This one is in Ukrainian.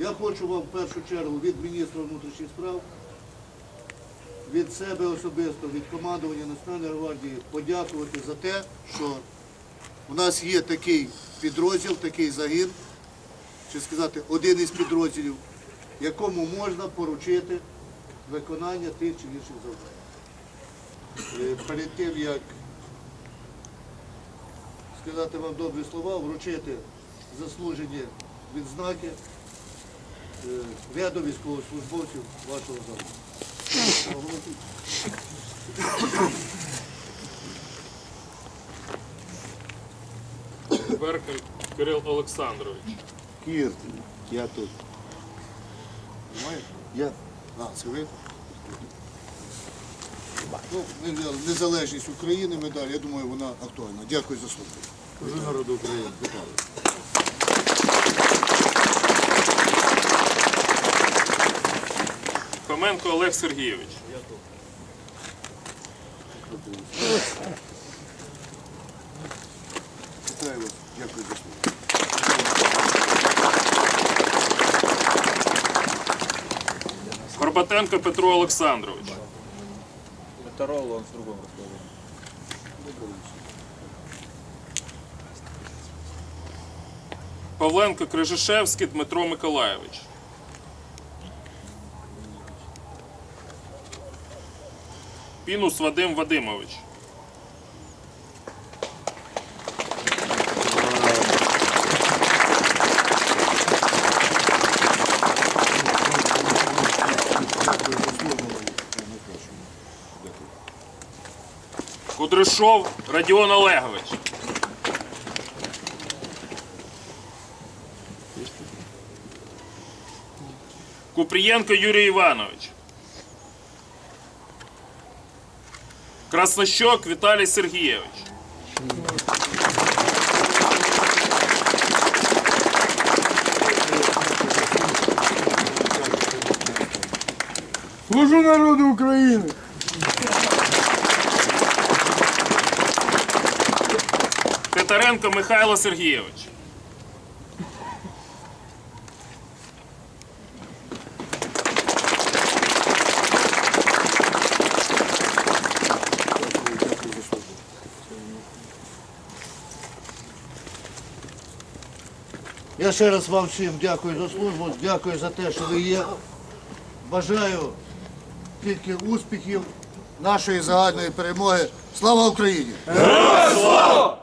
Я хочу вам в першу чергу від міністра внутрішніх справ, від себе особисто, від командування Національної гвардії подякувати за те, що у нас є такий підрозділ, такий загін, чи сказати, один із підрозділів, якому можна поручити виконання тих чи інших завдань. Е, Перед тим, як сказати вам добрі слова, вручити заслужені відзнаки ряду військовослужбовців вашого залу. Беркель Кирил Олександрович. Кір, я тут. Понимаєш? Я. А, це ви? Ну, незалежність України медаль, я думаю, вона актуальна. Дякую за слухання. Служу народу України. Вітаю. Олег Сергійович. Вітаю вас. Дякую за слухання. Горбатенко Петро Олександрович. Моторолу он с другом разговаривал. Павленко Крижишевський Дмитро Миколайович. Пінус Вадим Вадимович. Кудришов Радіон Олегович. Купрієнко Юрій Іванович. Краснощок Віталій Сергійович. Служу народу України! Титаренко Михайло Сергійович. Я ще раз вам всім дякую за службу, дякую за те, що ви є. Бажаю тільки успіхів, нашої загальної перемоги. Слава Україні! Героям слава!